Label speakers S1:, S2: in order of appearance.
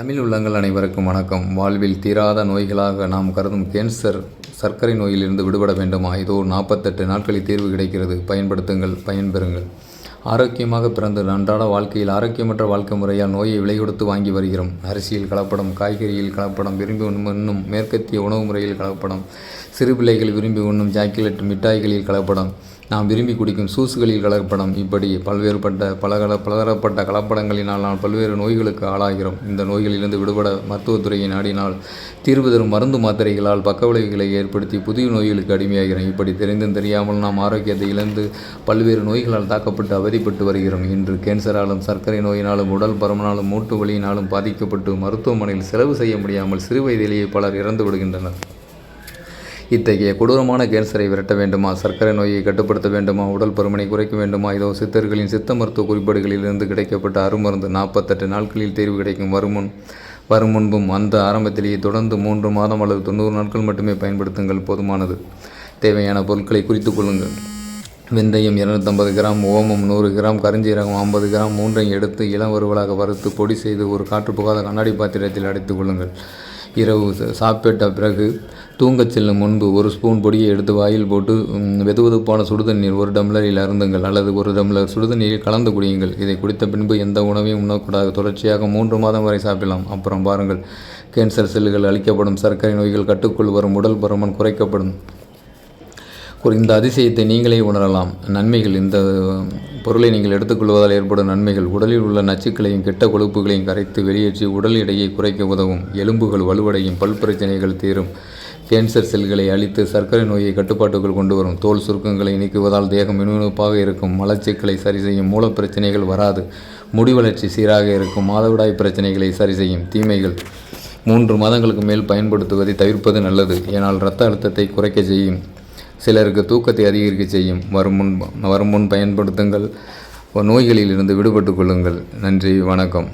S1: தமிழ் உள்ளங்கள் அனைவருக்கும் வணக்கம். வாழ்வில் தீராத நோய்களாக நாம் கருதும் கேன்சர் சர்க்கரை நோயிலிருந்து விடுபட வேண்டுமா. இதோ நாற்பத்தெட்டு நாட்களில் தீர்வு கிடைக்கிறது. பயன்படுத்துங்கள் பயன்பெறுங்கள். ஆரோக்கியமாக பிறந்து அன்றாட வாழ்க்கையில் ஆரோக்கியமற்ற வாழ்க்கை முறையால் நோயை விலை கொடுத்து வாங்கி வருகிறோம். அரிசியில் கலப்படம் காய்கறியில் கலப்படம் விரும்பி உண்ணும் இன்னும் மேற்கத்திய உணவு முறையில் கலப்படம் சிறு பிள்ளைகள் விரும்பி உண்ணும் சாக்லேட் மிட்டாய்களில் கலப்படம் நாம் விரும்பி குடிக்கும் சூசுகளில் கலப்படம் இப்படி பல்வேறுபட்ட பலகல பலதரப்பட்ட கலப்படங்களினால் நாம் பல்வேறு நோய்களுக்கு ஆளாகிறோம். இந்த நோய்களிலிருந்து விடுபட மருத்துவத்துறையை நாடினால் தீர்வு தரும் மருந்து மாத்திரைகளால் பக்க விளைவுகளை ஏற்படுத்தி புதிய நோய்களுக்கு அடிமையாகிறோம். இப்படி தெரிந்தும் தெரியாமல் நாம் ஆரோக்கியத்தை இழந்து பல்வேறு நோய்களால் தாக்கப்பட்டு அவதிப்பட்டு வருகிறோம். இன்று கேன்சராலும் சர்க்கரை நோயினாலும் உடல் பருமனாலும் மூட்டு வலியினாலும் பாதிக்கப்பட்டு மருத்துவமனையில் செலவு செய்ய முடியாமல் சிறு வயதிலேயே பலர் இறந்து விடுகின்றனர் இத்தகைய கொடூரமான கேன்சரை விரட்ட வேண்டுமா? சர்க்கரை நோயை கட்டுப்படுத்த வேண்டுமா? உடல் பருமனை குறைக்க வேண்டுமா? இதோ சித்தர்களின் சித்த மருத்துவ குறிப்பாடுகளிலிருந்து கிடைக்கப்பட்ட அருமருந்து நாற்பத்தெட்டு நாட்களில் தேர்வு கிடைக்கும் வருமுன் வரும் முன்பும் அந்த ஆரம்பத்திலேயே தொடர்ந்து மூன்று மாதம் அல்லது தொண்ணூறு நாட்கள் மட்டுமே பயன்படுத்துங்கள். போதுமானது. தேவையான பொருட்களை குறித்து கொள்ளுங்கள். வெந்தயம் இரநூத்தம்பது கிராம் ஓமம் நூறு கிராம் கருஞ்சீரகம் ஐம்பது கிராம் மூன்றையும் எடுத்து இளம் வறுவலாக வறுத்து பொடி செய்து ஒரு காற்று புகாத கண்ணாடி பாத்திரத்தில் அடைத்துக் கொள்ளுங்கள். இரவு சாப்பிட்ட பிறகு தூங்கச் செல்லும் முன்பு ஒரு ஸ்பூன் பொடியை எடுத்து வாயில் போட்டு வெதுவெதுப்பான சுடுதண்ணீர் ஒரு டம்ளரில் அருந்துங்கள் அல்லது ஒரு டம்ளர் சுடுதண்ணீரில் கலந்து குடியுங்கள். இதை குடித்த பின்பு எந்த உணவையும் உண்ணக்கூடாது. தொடர்ச்சியாக மூன்று மாதம் வரை சாப்பிடலாம். அப்புறம் பாருங்கள். கேன்சர் செல்லுகள் அளிக்கப்படும் சர்க்கரை நோய்கள் கட்டுக்குள் வரும். உடல் பருமன் குறைக்கப்படும். இந்த அதிசயத்தை நீங்களே உணரலாம். நன்மைகள் இந்த பொருளை நீங்கள் எடுத்துக்கொள்வதால் ஏற்படும் நன்மைகள். உடலில் உள்ள நச்சுக்களையும் கெட்ட கொழுப்புகளையும் கரைத்து வெளியேற்றி உடல் எடையை குறைக்க உதவும். எலும்புகள் வலுவடையும். பல் பிரச்சனைகள் தீரும். கேன்சர் செல்களை அழித்து சர்க்கரை நோயை கட்டுப்பாட்டுக்குள் கொண்டு வரும். தோல் சுருக்கங்களை நீக்குவதால் தேகம் மினுமினுப்பாக இருக்கும். மலச்சிக்கலை சரி செய்யும். மூல பிரச்சனைகள் வராது. முடி வளர்ச்சி சீராக இருக்கும். மாதவிடாய் பிரச்சனைகளை சரி செய்யும். தீமைகள். மூன்று மாதங்களுக்கு மேல் பயன்படுத்துவதை தவிர்ப்பது நல்லது. ஏனால் இரத்த அழுத்தத்தை குறைக்க செய்யும். சிலருக்கு தூக்கத்தை அதிகரிக்க செய்யும். வரும் முன் வரும் முன் பயன்படுத்துங்கள். நோய்களிலிருந்து விடுபட்டு கொள்ளுங்கள். நன்றி வணக்கம்.